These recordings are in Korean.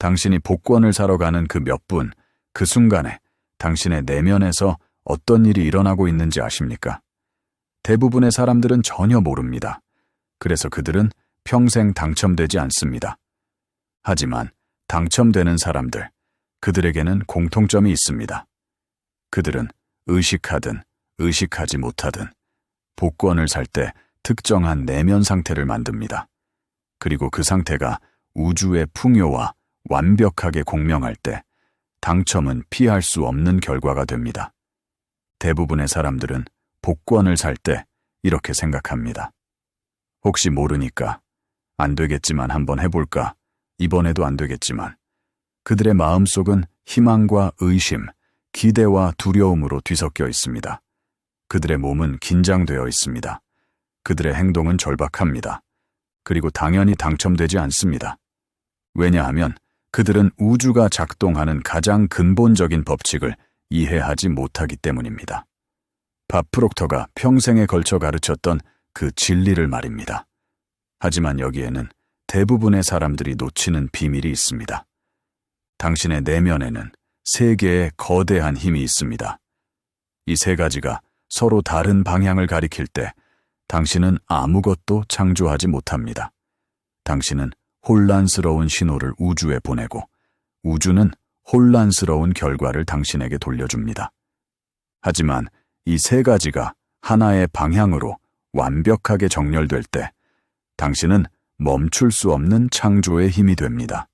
당신이 복권을 사러 가는 그 몇 분, 그 순간에 당신의 내면에서 어떤 일이 일어나고 있는지 아십니까? 대부분의 사람들은 전혀 모릅니다. 그래서 그들은 평생 당첨되지 않습니다. 하지만 당첨되는 사람들, 그들에게는 공통점이 있습니다. 그들은 의식하든 의식하지 못하든 복권을 살 때 특정한 내면 상태를 만듭니다. 그리고 그 상태가 우주의 풍요와 완벽하게 공명할 때 당첨은 피할 수 없는 결과가 됩니다. 대부분의 사람들은 복권을 살 때 이렇게 생각합니다. 혹시 모르니까 안 되겠지만 한번 해볼까? 이번에도 안 되겠지만 그들의 마음속은 희망과 의심, 기대와 두려움으로 뒤섞여 있습니다. 그들의 몸은 긴장되어 있습니다. 그들의 행동은 절박합니다. 그리고 당연히 당첨되지 않습니다. 왜냐하면 그들은 우주가 작동하는 가장 근본적인 법칙을 이해하지 못하기 때문입니다. 밥 프록터가 평생에 걸쳐 가르쳤던 그 진리를 말입니다. 하지만 여기에는 대부분의 사람들이 놓치는 비밀이 있습니다. 당신의 내면에는 세 개의 거대한 힘이 있습니다. 이 세 가지가 서로 다른 방향을 가리킬 때 당신은 아무것도 창조하지 못합니다. 당신은 혼란스러운 신호를 우주에 보내고 우주는 혼란스러운 결과를 당신에게 돌려줍니다. 하지만 이 세 가지가 하나의 방향으로 완벽하게 정렬될 때 당신은 멈출 수 없는 창조의 힘이 됩니다.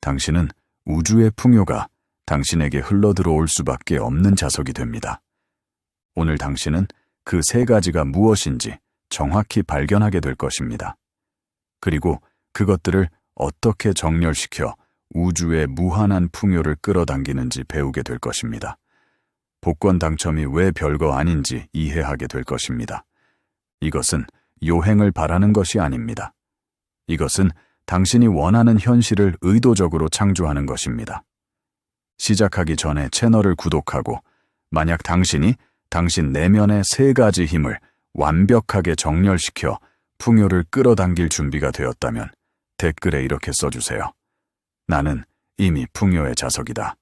당신은 우주의 풍요가 당신에게 흘러들어올 수밖에 없는 자석이 됩니다. 오늘 당신은 그 세 가지가 무엇인지 정확히 발견하게 될 것입니다. 그리고 그것들을 어떻게 정렬시켜 우주의 무한한 풍요를 끌어당기는지 배우게 될 것입니다. 복권 당첨이 왜 별거 아닌지 이해하게 될 것입니다. 이것은 요행을 바라는 것이 아닙니다. 이것은 당신이 원하는 현실을 의도적으로 창조하는 것입니다. 시작하기 전에 채널을 구독하고 만약 당신이 당신 내면의 세 가지 힘을 완벽하게 정렬시켜 풍요를 끌어당길 준비가 되었다면 댓글에 이렇게 써주세요. 나는 이미 풍요의 자석이다.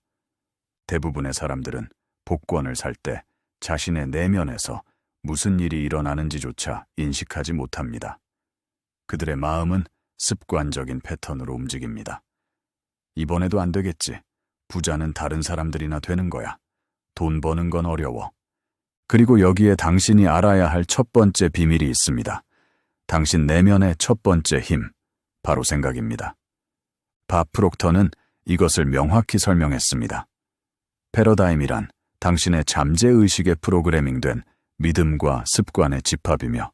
대부분의 사람들은 복권을 살 때 자신의 내면에서 무슨 일이 일어나는지조차 인식하지 못합니다. 그들의 마음은 습관적인 패턴으로 움직입니다. 이번에도 안 되겠지. 부자는 다른 사람들이나 되는 거야. 돈 버는 건 어려워. 그리고 여기에 당신이 알아야 할 첫 번째 비밀이 있습니다. 당신 내면의 첫 번째 힘, 바로 생각입니다. 밥 프록터는 이것을 명확히 설명했습니다. 패러다임이란 당신의 잠재의식에 프로그래밍된 믿음과 습관의 집합이며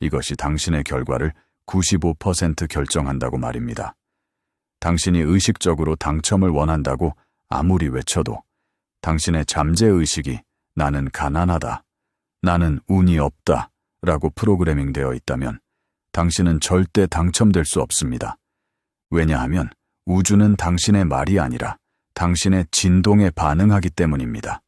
이것이 당신의 결과를 95% 결정한다고 말입니다. 당신이 의식적으로 당첨을 원한다고 아무리 외쳐도 당신의 잠재의식이 나는 가난하다, 나는 운이 없다 라고 프로그래밍 되어 있다면 당신은 절대 당첨될 수 없습니다. 왜냐하면 우주는 당신의 말이 아니라 당신의 진동에 반응하기 때문입니다.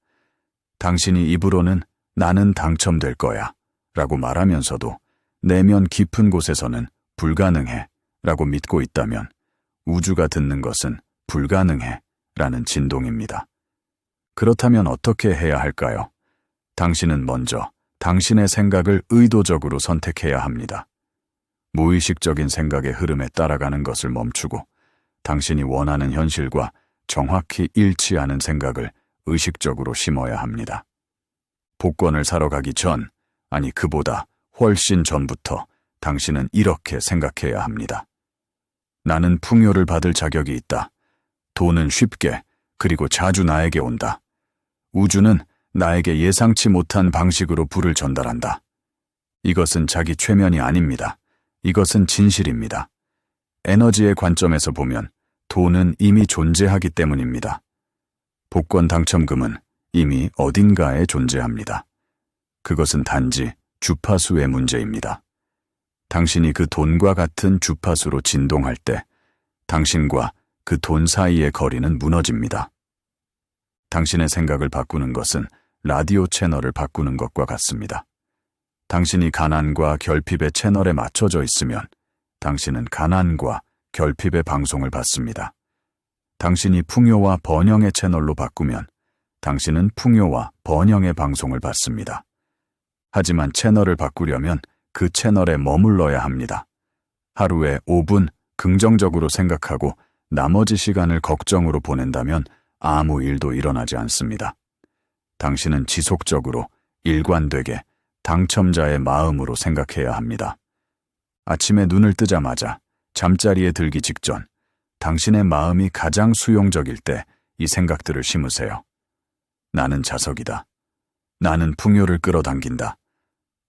당신이 입으로는 나는 당첨될 거야 라고 말하면서도 내면 깊은 곳에서는 불가능해 라고 믿고 있다면 우주가 듣는 것은 불가능해 라는 진동입니다. 그렇다면 어떻게 해야 할까요? 당신은 먼저 당신의 생각을 의도적으로 선택해야 합니다. 무의식적인 생각의 흐름에 따라가는 것을 멈추고 당신이 원하는 현실과 정확히 일치하는 생각을 의식적으로 심어야 합니다. 복권을 사러 가기 전, 아니 그보다 훨씬 전부터 당신은 이렇게 생각해야 합니다. 나는 풍요를 받을 자격이 있다. 돈은 쉽게, 그리고 자주 나에게 온다. 우주는 나에게 예상치 못한 방식으로 불을 전달한다. 이것은 자기 최면이 아닙니다. 이것은 진실입니다. 에너지의 관점에서 보면 돈은 이미 존재하기 때문입니다. 복권 당첨금은 이미 어딘가에 존재합니다. 그것은 단지 주파수의 문제입니다. 당신이 그 돈과 같은 주파수로 진동할 때 당신과 그 돈 사이의 거리는 무너집니다. 당신의 생각을 바꾸는 것은 라디오 채널을 바꾸는 것과 같습니다. 당신이 가난과 결핍의 채널에 맞춰져 있으면 당신은 가난과 결핍의 방송을 받습니다. 당신이 풍요와 번영의 채널로 바꾸면 당신은 풍요와 번영의 방송을 받습니다. 하지만 채널을 바꾸려면 그 채널에 머물러야 합니다. 하루에 5분 긍정적으로 생각하고 나머지 시간을 걱정으로 보낸다면 아무 일도 일어나지 않습니다. 당신은 지속적으로 일관되게 당첨자의 마음으로 생각해야 합니다. 아침에 눈을 뜨자마자 잠자리에 들기 직전 당신의 마음이 가장 수용적일 때 이 생각들을 심으세요. 나는 자석이다. 나는 풍요를 끌어당긴다.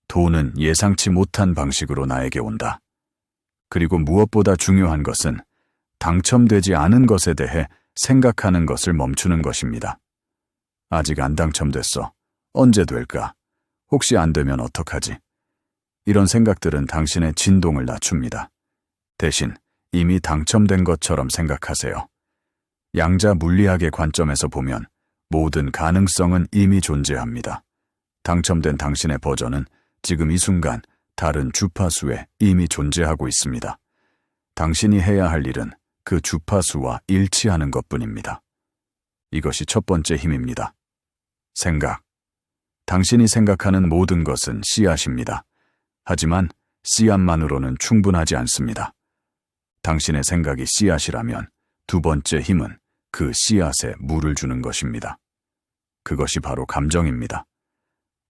돈은 예상치 못한 방식으로 나에게 온다. 그리고 무엇보다 중요한 것은 당첨되지 않은 것에 대해 생각하는 것을 멈추는 것입니다. 아직 안 당첨됐어. 언제 될까? 혹시 안 되면 어떡하지? 이런 생각들은 당신의 진동을 낮춥니다. 대신 이미 당첨된 것처럼 생각하세요. 양자 물리학의 관점에서 보면 모든 가능성은 이미 존재합니다. 당첨된 당신의 버전은 지금 이 순간 다른 주파수에 이미 존재하고 있습니다. 당신이 해야 할 일은 그 주파수와 일치하는 것 뿐입니다. 이것이 첫 번째 힘입니다. 생각. 당신이 생각하는 모든 것은 씨앗입니다. 하지만 씨앗만으로는 충분하지 않습니다. 당신의 생각이 씨앗이라면 두 번째 힘은 그 씨앗에 물을 주는 것입니다. 그것이 바로 감정입니다.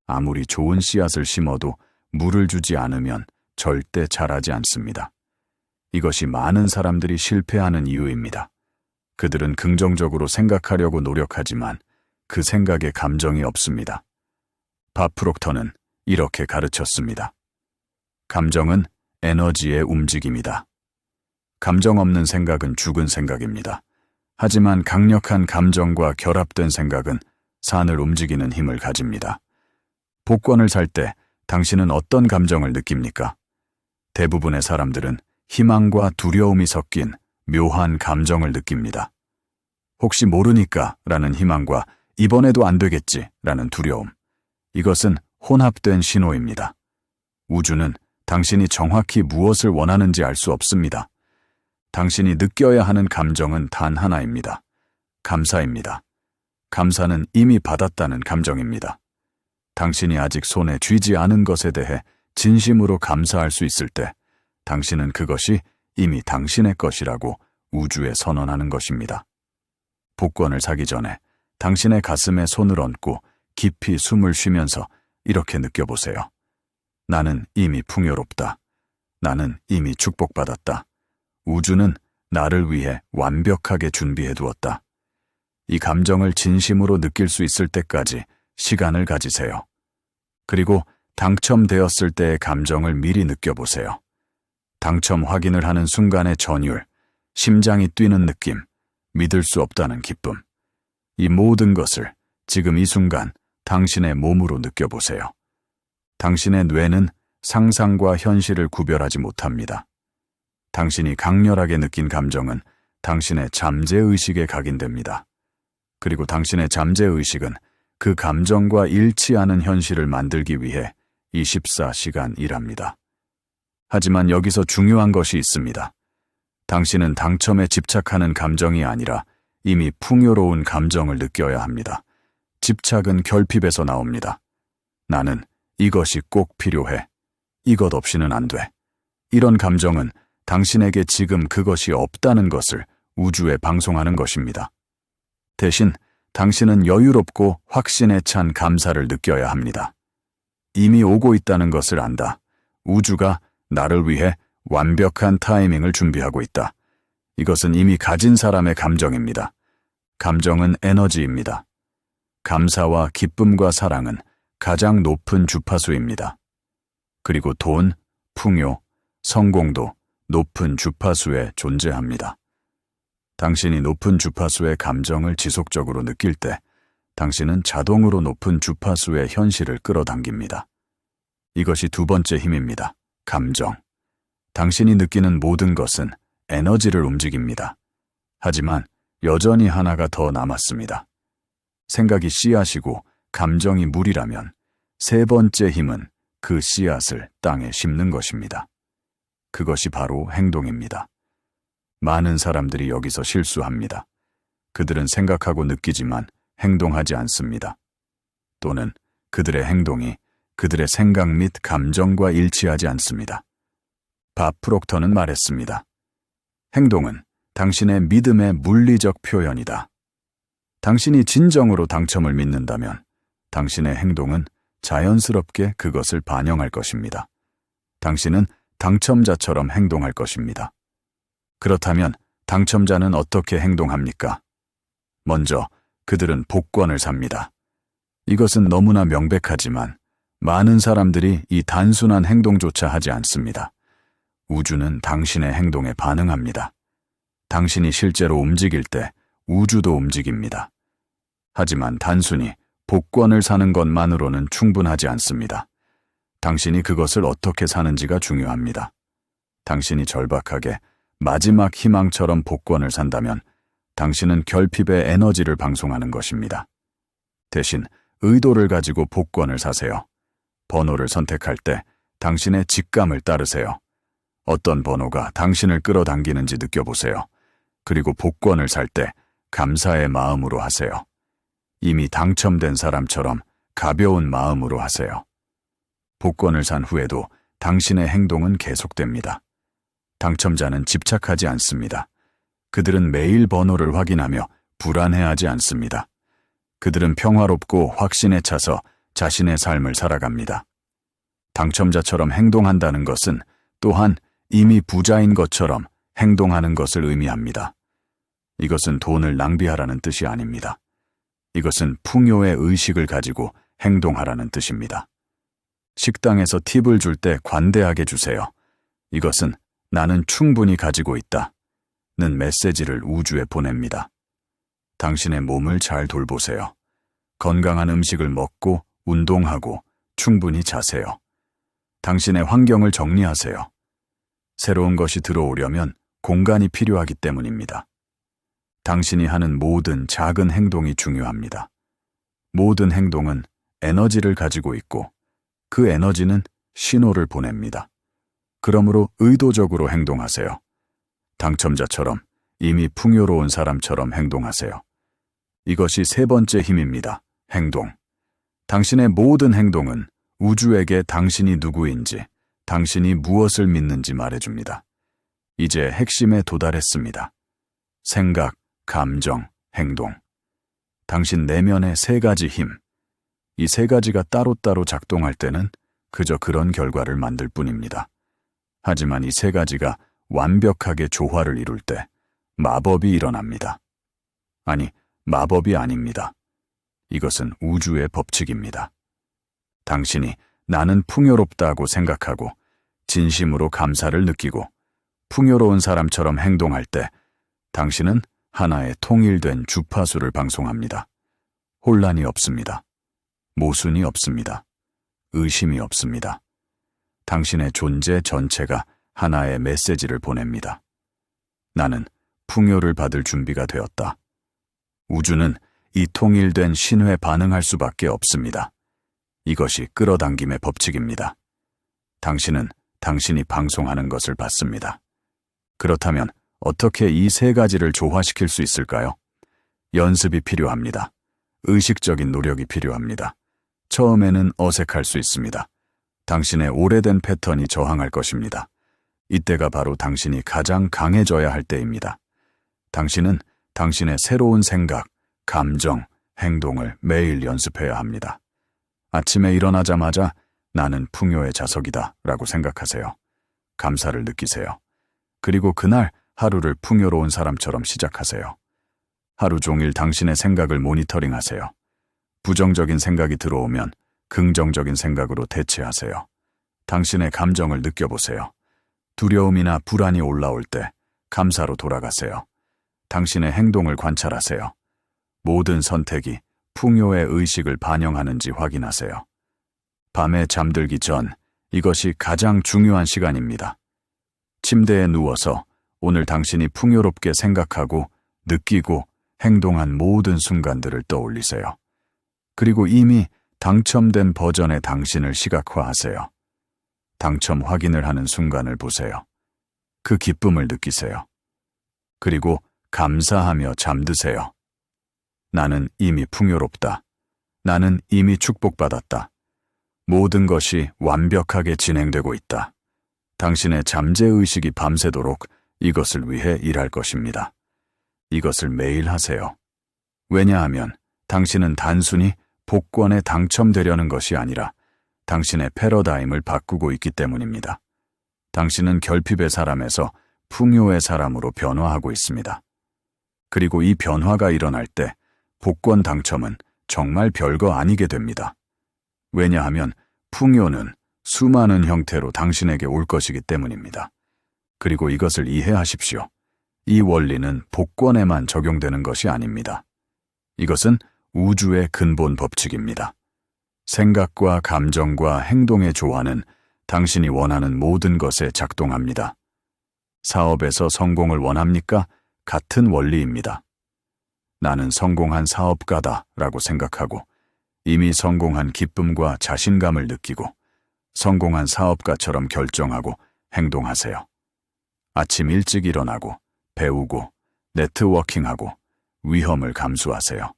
아무리 좋은 씨앗을 심어도 물을 주지 않으면 절대 자라지 않습니다. 이것이 많은 사람들이 실패하는 이유입니다. 그들은 긍정적으로 생각하려고 노력하지만 그 생각에 감정이 없습니다. 바프록터는 이렇게 가르쳤습니다. 감정은 에너지의 움직임이다. 감정 없는 생각은 죽은 생각입니다. 하지만 강력한 감정과 결합된 생각은 산을 움직이는 힘을 가집니다. 복권을 살 때 당신은 어떤 감정을 느낍니까? 대부분의 사람들은 희망과 두려움이 섞인 묘한 감정을 느낍니다. 혹시 모르니까 라는 희망과 이번에도 안 되겠지 라는 두려움. 이것은 혼합된 신호입니다. 우주는 당신이 정확히 무엇을 원하는지 알 수 없습니다. 당신이 느껴야 하는 감정은 단 하나입니다. 감사입니다. 감사는 이미 받았다는 감정입니다. 당신이 아직 손에 쥐지 않은 것에 대해 진심으로 감사할 수 있을 때 당신은 그것이 이미 당신의 것이라고 우주에 선언하는 것입니다. 복권을 사기 전에 당신의 가슴에 손을 얹고 깊이 숨을 쉬면서 이렇게 느껴보세요. 나는 이미 풍요롭다. 나는 이미 축복받았다. 우주는 나를 위해 완벽하게 준비해 두었다. 이 감정을 진심으로 느낄 수 있을 때까지 시간을 가지세요. 그리고 당첨되었을 때의 감정을 미리 느껴보세요. 당첨 확인을 하는 순간의 전율, 심장이 뛰는 느낌, 믿을 수 없다는 기쁨. 이 모든 것을 지금 이 순간 당신의 몸으로 느껴보세요. 당신의 뇌는 상상과 현실을 구별하지 못합니다. 당신이 강렬하게 느낀 감정은 당신의 잠재의식에 각인됩니다. 그리고 당신의 잠재의식은 그 감정과 일치하는 현실을 만들기 위해 24시간 일합니다. 하지만 여기서 중요한 것이 있습니다. 당신은 당첨에 집착하는 감정이 아니라 이미 풍요로운 감정을 느껴야 합니다. 집착은 결핍에서 나옵니다. 나는 이것이 꼭 필요해. 이것 없이는 안 돼. 이런 감정은 당신에게 지금 그것이 없다는 것을 우주에 방송하는 것입니다. 대신 당신은 여유롭고 확신에 찬 감사를 느껴야 합니다. 이미 오고 있다는 것을 안다. 우주가 나를 위해 완벽한 타이밍을 준비하고 있다. 이것은 이미 가진 사람의 감정입니다. 감정은 에너지입니다. 감사와 기쁨과 사랑은 가장 높은 주파수입니다. 그리고 돈, 풍요, 성공도 높은 주파수에 존재합니다. 당신이 높은 주파수의 감정을 지속적으로 느낄 때 당신은 자동으로 높은 주파수의 현실을 끌어당깁니다. 이것이 두 번째 힘입니다. 감정. 당신이 느끼는 모든 것은 에너지를 움직입니다. 하지만 여전히 하나가 더 남았습니다. 생각이 씨앗이고 감정이 물이라면 세 번째 힘은 그 씨앗을 땅에 심는 것입니다. 그것이 바로 행동입니다. 많은 사람들이 여기서 실수합니다. 그들은 생각하고 느끼지만 행동하지 않습니다. 또는 그들의 행동이 그들의 생각 및 감정과 일치하지 않습니다. 밥 프록터는 말했습니다. 행동은 당신의 믿음의 물리적 표현이다. 당신이 진정으로 당첨을 믿는다면 당신의 행동은 자연스럽게 그것을 반영할 것입니다. 당신은 당첨자처럼 행동할 것입니다. 그렇다면 당첨자는 어떻게 행동합니까? 먼저 그들은 복권을 삽니다. 이것은 너무나 명백하지만 많은 사람들이 이 단순한 행동조차 하지 않습니다. 우주는 당신의 행동에 반응합니다. 당신이 실제로 움직일 때 우주도 움직입니다. 하지만 단순히 복권을 사는 것만으로는 충분하지 않습니다. 당신이 그것을 어떻게 사는지가 중요합니다. 당신이 절박하게 마지막 희망처럼 복권을 산다면 당신은 결핍의 에너지를 방송하는 것입니다. 대신 의도를 가지고 복권을 사세요. 번호를 선택할 때 당신의 직감을 따르세요. 어떤 번호가 당신을 끌어당기는지 느껴보세요. 그리고 복권을 살 때 감사의 마음으로 하세요. 이미 당첨된 사람처럼 가벼운 마음으로 하세요. 복권을 산 후에도 당신의 행동은 계속됩니다. 당첨자는 집착하지 않습니다. 그들은 매일 번호를 확인하며 불안해하지 않습니다. 그들은 평화롭고 확신에 차서 자신의 삶을 살아갑니다. 당첨자처럼 행동한다는 것은 또한 이미 부자인 것처럼 행동하는 것을 의미합니다. 이것은 돈을 낭비하라는 뜻이 아닙니다. 이것은 풍요의 의식을 가지고 행동하라는 뜻입니다. 식당에서 팁을 줄 때 관대하게 주세요. 이것은 나는 충분히 가지고 있다. 는 메시지를 우주에 보냅니다. 당신의 몸을 잘 돌보세요. 건강한 음식을 먹고 운동하고 충분히 자세요. 당신의 환경을 정리하세요. 새로운 것이 들어오려면 공간이 필요하기 때문입니다. 당신이 하는 모든 작은 행동이 중요합니다. 모든 행동은 에너지를 가지고 있고 그 에너지는 신호를 보냅니다. 그러므로 의도적으로 행동하세요. 당첨자처럼 이미 풍요로운 사람처럼 행동하세요. 이것이 세 번째 힘입니다. 행동. 당신의 모든 행동은 우주에게 당신이 누구인지, 당신이 무엇을 믿는지 말해줍니다. 이제 핵심에 도달했습니다. 생각, 감정, 행동. 당신 내면의 세 가지 힘. 이 세 가지가 따로따로 작동할 때는 그저 그런 결과를 만들 뿐입니다. 하지만 이 세 가지가 완벽하게 조화를 이룰 때 마법이 일어납니다. 아니, 마법이 아닙니다. 이것은 우주의 법칙입니다. 당신이 나는 풍요롭다고 생각하고 진심으로 감사를 느끼고 풍요로운 사람처럼 행동할 때 당신은 하나의 통일된 주파수를 방송합니다. 혼란이 없습니다. 모순이 없습니다. 의심이 없습니다. 당신의 존재 전체가 하나의 메시지를 보냅니다. 나는 풍요를 받을 준비가 되었다. 우주는 이 통일된 신호에 반응할 수밖에 없습니다. 이것이 끌어당김의 법칙입니다. 당신은 당신이 방송하는 것을 받습니다. 그렇다면 어떻게 이 세 가지를 조화시킬 수 있을까요? 연습이 필요합니다. 의식적인 노력이 필요합니다. 처음에는 어색할 수 있습니다. 당신의 오래된 패턴이 저항할 것입니다. 이때가 바로 당신이 가장 강해져야 할 때입니다. 당신은 당신의 새로운 생각, 감정, 행동을 매일 연습해야 합니다. 아침에 일어나자마자 나는 풍요의 자석이다 라고 생각하세요. 감사를 느끼세요. 그리고 그날 하루를 풍요로운 사람처럼 시작하세요. 하루 종일 당신의 생각을 모니터링 하세요. 부정적인 생각이 들어오면 긍정적인 생각으로 대체하세요. 당신의 감정을 느껴보세요. 두려움이나 불안이 올라올 때 감사로 돌아가세요. 당신의 행동을 관찰하세요. 모든 선택이 풍요의 의식을 반영하는지 확인하세요. 밤에 잠들기 전 이것이 가장 중요한 시간입니다. 침대에 누워서 오늘 당신이 풍요롭게 생각하고 느끼고 행동한 모든 순간들을 떠올리세요. 그리고 이미 당첨된 버전의 당신을 시각화하세요. 당첨 확인을 하는 순간을 보세요. 그 기쁨을 느끼세요. 그리고 감사하며 잠드세요. 나는 이미 풍요롭다. 나는 이미 축복받았다. 모든 것이 완벽하게 진행되고 있다. 당신의 잠재의식이 밤새도록 이것을 위해 일할 것입니다. 이것을 매일 하세요. 왜냐하면 당신은 단순히 복권에 당첨되려는 것이 아니라 당신의 패러다임을 바꾸고 있기 때문입니다. 당신은 결핍의 사람에서 풍요의 사람으로 변화하고 있습니다. 그리고 이 변화가 일어날 때 복권 당첨은 정말 별거 아니게 됩니다. 왜냐하면 풍요는 수많은 형태로 당신에게 올 것이기 때문입니다. 그리고 이것을 이해하십시오. 이 원리는 복권에만 적용되는 것이 아닙니다. 이것은 우주의 근본 법칙입니다. 생각과 감정과 행동의 조화는 당신이 원하는 모든 것에 작동합니다. 사업에서 성공을 원합니까? 같은 원리입니다. 나는 성공한 사업가다 라고 생각하고 이미 성공한 기쁨과 자신감을 느끼고 성공한 사업가처럼 결정하고 행동하세요. 아침 일찍 일어나고 배우고 네트워킹하고 위험을 감수하세요.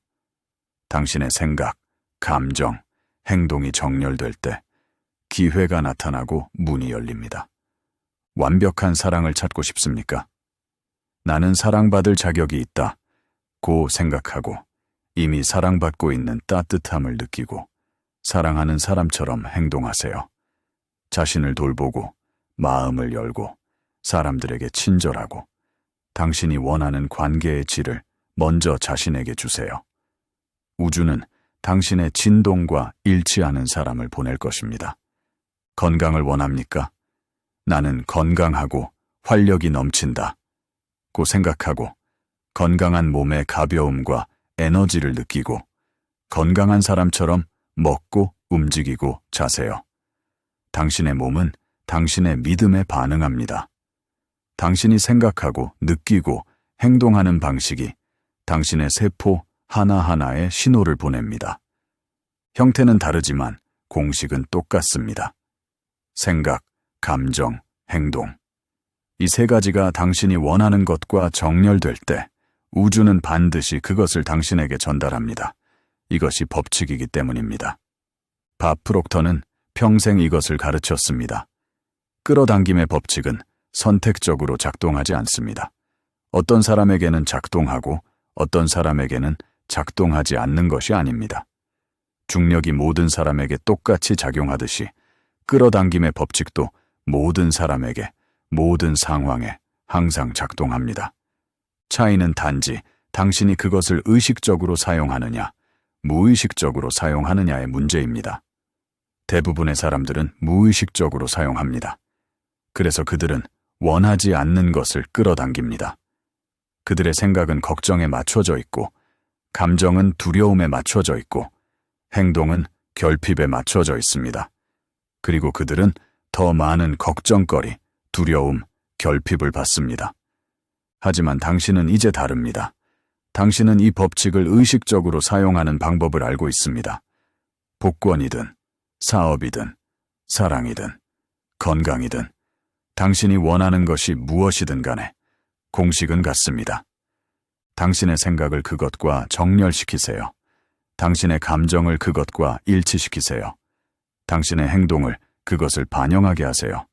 당신의 생각, 감정, 행동이 정렬될 때 기회가 나타나고 문이 열립니다. 완벽한 사랑을 찾고 싶습니까? 나는 사랑받을 자격이 있다. 고 생각하고 이미 사랑받고 있는 따뜻함을 느끼고 사랑하는 사람처럼 행동하세요. 자신을 돌보고 마음을 열고 사람들에게 친절하고 당신이 원하는 관계의 질을 먼저 자신에게 주세요. 우주는 당신의 진동과 일치하는 사람을 보낼 것입니다. 건강을 원합니까? 나는 건강하고 활력이 넘친다. 고 생각하고 건강한 몸의 가벼움과 에너지를 느끼고 건강한 사람처럼 먹고 움직이고 자세요. 당신의 몸은 당신의 믿음에 반응합니다. 당신이 생각하고 느끼고 행동하는 방식이 당신의 세포 하나하나에 신호를 보냅니다. 형태는 다르지만 공식은 똑같습니다. 생각, 감정, 행동. 이 세 가지가 당신이 원하는 것과 정렬될 때 우주는 반드시 그것을 당신에게 전달합니다. 이것이 법칙이기 때문입니다. 밥 프록터는 평생 이것을 가르쳤습니다. 끌어당김의 법칙은 선택적으로 작동하지 않습니다. 어떤 사람에게는 작동하고 어떤 사람에게는 작동하지 않는 것이 아닙니다. 중력이 모든 사람에게 똑같이 작용하듯이 끌어당김의 법칙도 모든 사람에게, 모든 상황에 항상 작동합니다. 차이는 단지 당신이 그것을 의식적으로 사용하느냐, 무의식적으로 사용하느냐의 문제입니다. 대부분의 사람들은 무의식적으로 사용합니다. 그래서 그들은 원하지 않는 것을 끌어당깁니다. 그들의 생각은 걱정에 맞춰져 있고, 감정은 두려움에 맞춰져 있고, 행동은 결핍에 맞춰져 있습니다. 그리고 그들은 더 많은 걱정거리, 두려움, 결핍을 받습니다. 하지만 당신은 이제 다릅니다. 당신은 이 법칙을 의식적으로 사용하는 방법을 알고 있습니다. 복권이든, 사업이든, 사랑이든, 건강이든, 당신이 원하는 것이 무엇이든 간에 공식은 같습니다. 당신의 생각을 그것과 정렬시키세요. 당신의 감정을 그것과 일치시키세요. 당신의 행동을 그것을 반영하게 하세요.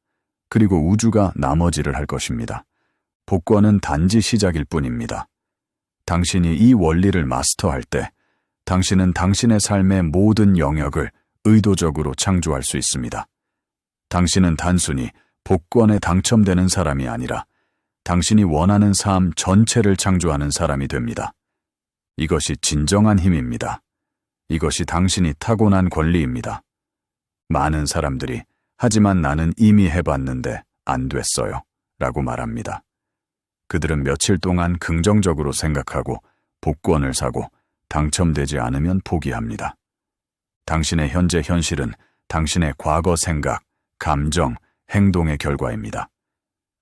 그리고 우주가 나머지를 할 것입니다. 복권은 단지 시작일 뿐입니다. 당신이 이 원리를 마스터할 때 당신은 당신의 삶의 모든 영역을 의도적으로 창조할 수 있습니다. 당신은 단순히 복권에 당첨되는 사람이 아니라 당신이 원하는 삶 전체를 창조하는 사람이 됩니다. 이것이 진정한 힘입니다. 이것이 당신이 타고난 권리입니다. 많은 사람들이 하지만 나는 이미 해봤는데 안 됐어요. 라고 말합니다. 그들은 며칠 동안 긍정적으로 생각하고 복권을 사고 당첨되지 않으면 포기합니다. 당신의 현재 현실은 당신의 과거 생각, 감정, 행동의 결과입니다.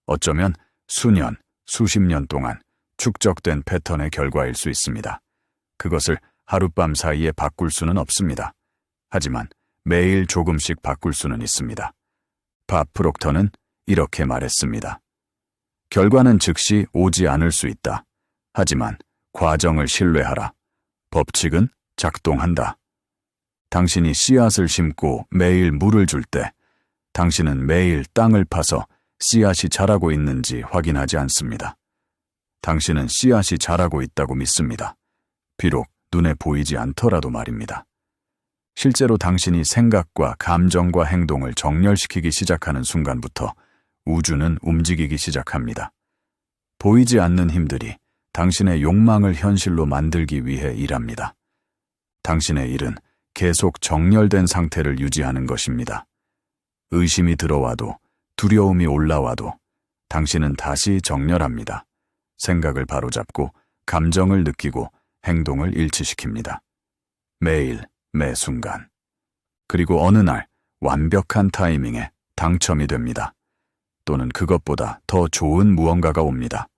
어쩌면 수년, 수십 년 동안 축적된 패턴의 결과일 수 있습니다. 그것을 하룻밤 사이에 바꿀 수는 없습니다. 하지만 매일 조금씩 바꿀 수는 있습니다. 밥 프록터는 이렇게 말했습니다. 결과는 즉시 오지 않을 수 있다. 하지만 과정을 신뢰하라. 법칙은 작동한다. 당신이 씨앗을 심고 매일 물을 줄 때, 당신은 매일 땅을 파서 씨앗이 자라고 있는지 확인하지 않습니다. 당신은 씨앗이 자라고 있다고 믿습니다. 비록 눈에 보이지 않더라도 말입니다. 실제로 당신이 생각과 감정과 행동을 정렬시키기 시작하는 순간부터 우주는 움직이기 시작합니다. 보이지 않는 힘들이 당신의 욕망을 현실로 만들기 위해 일합니다. 당신의 일은 계속 정렬된 상태를 유지하는 것입니다. 의심이 들어와도 두려움이 올라와도 당신은 다시 정렬합니다. 생각을 바로잡고 감정을 느끼고 행동을 일치시킵니다. 매일, 매 순간. 그리고 어느 날 완벽한 타이밍에 당첨이 됩니다. 또는 그것보다 더 좋은 무언가가 옵니다.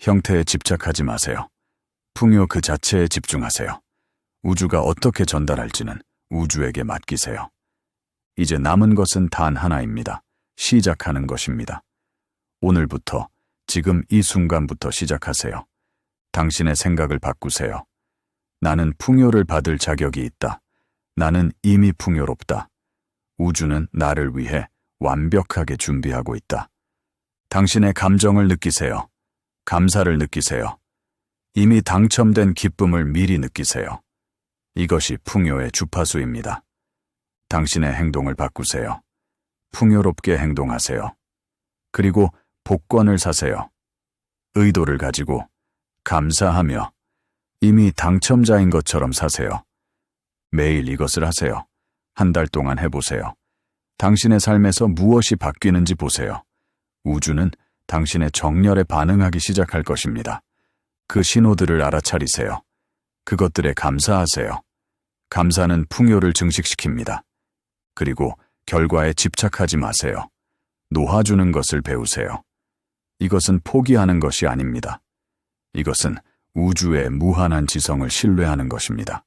형태에 집착하지 마세요. 풍요 그 자체에 집중하세요. 우주가 어떻게 전달할지는 우주에게 맡기세요. 이제 남은 것은 단 하나입니다. 시작하는 것입니다. 오늘부터, 지금 이 순간부터 시작하세요. 당신의 생각을 바꾸세요. 나는 풍요를 받을 자격이 있다. 나는 이미 풍요롭다. 우주는 나를 위해 완벽하게 준비하고 있다. 당신의 감정을 느끼세요. 감사를 느끼세요. 이미 당첨된 기쁨을 미리 느끼세요. 이것이 풍요의 주파수입니다. 당신의 행동을 바꾸세요. 풍요롭게 행동하세요. 그리고 복권을 사세요. 의도를 가지고 감사하며 이미 당첨자인 것처럼 사세요. 매일 이것을 하세요. 한 달 동안 해보세요. 당신의 삶에서 무엇이 바뀌는지 보세요. 우주는 당신의 정렬에 반응하기 시작할 것입니다. 그 신호들을 알아차리세요. 그것들에 감사하세요. 감사는 풍요를 증식시킵니다. 그리고 결과에 집착하지 마세요. 놓아주는 것을 배우세요. 이것은 포기하는 것이 아닙니다. 이것은 우주의 무한한 지성을 신뢰하는 것입니다.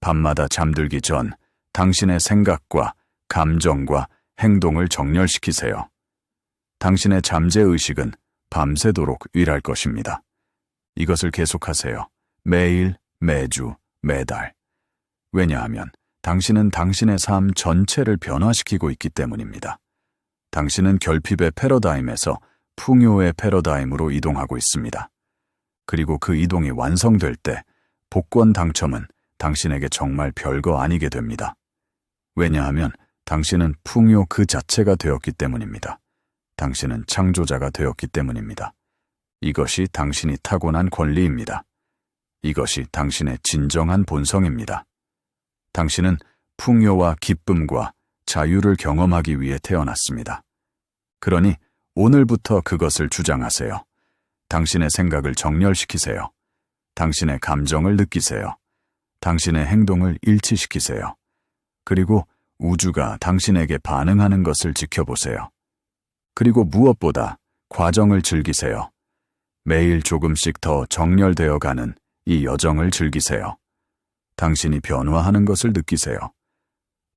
밤마다 잠들기 전 당신의 생각과 감정과 행동을 정렬시키세요. 당신의 잠재의식은 밤새도록 일할 것입니다. 이것을 계속하세요. 매일, 매주, 매달. 왜냐하면 당신은 당신의 삶 전체를 변화시키고 있기 때문입니다. 당신은 결핍의 패러다임에서 풍요의 패러다임으로 이동하고 있습니다. 그리고 그 이동이 완성될 때 복권 당첨은 당신에게 정말 별거 아니게 됩니다. 왜냐하면 당신은 풍요 그 자체가 되었기 때문입니다. 당신은 창조자가 되었기 때문입니다. 이것이 당신이 타고난 권리입니다. 이것이 당신의 진정한 본성입니다. 당신은 풍요와 기쁨과 자유를 경험하기 위해 태어났습니다. 그러니 오늘부터 그것을 주장하세요. 당신의 생각을 정렬시키세요. 당신의 감정을 느끼세요. 당신의 행동을 일치시키세요. 그리고 우주가 당신에게 반응하는 것을 지켜보세요. 그리고 무엇보다 과정을 즐기세요. 매일 조금씩 더 정렬되어 가는 이 여정을 즐기세요. 당신이 변화하는 것을 느끼세요.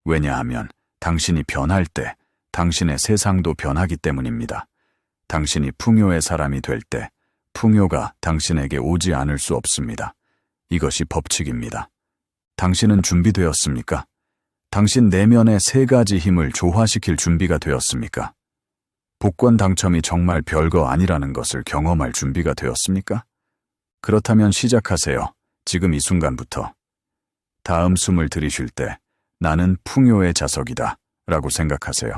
왜냐하면 당신이 변할 때 당신의 세상도 변하기 때문입니다. 당신이 풍요의 사람이 될 때 풍요가 당신에게 오지 않을 수 없습니다. 이것이 법칙입니다. 당신은 준비되었습니까? 당신 내면의 세 가지 힘을 조화시킬 준비가 되었습니까? 복권 당첨이 정말 별거 아니라는 것을 경험할 준비가 되었습니까? 그렇다면 시작하세요. 지금 이 순간부터. 다음 숨을 들이쉴 때 나는 풍요의 자석이다 라고 생각하세요.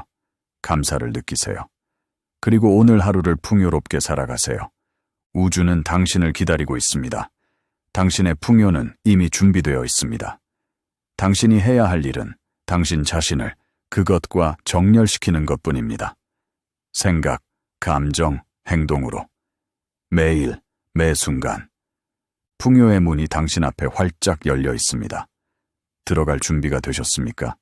감사를 느끼세요. 그리고 오늘 하루를 풍요롭게 살아가세요. 우주는 당신을 기다리고 있습니다. 당신의 풍요는 이미 준비되어 있습니다. 당신이 해야 할 일은 당신 자신을 그것과 정렬시키는 것 뿐입니다. 생각, 감정, 행동으로. 매일, 매 순간. 풍요의 문이 당신 앞에 활짝 열려 있습니다. 들어갈 준비가 되셨습니까?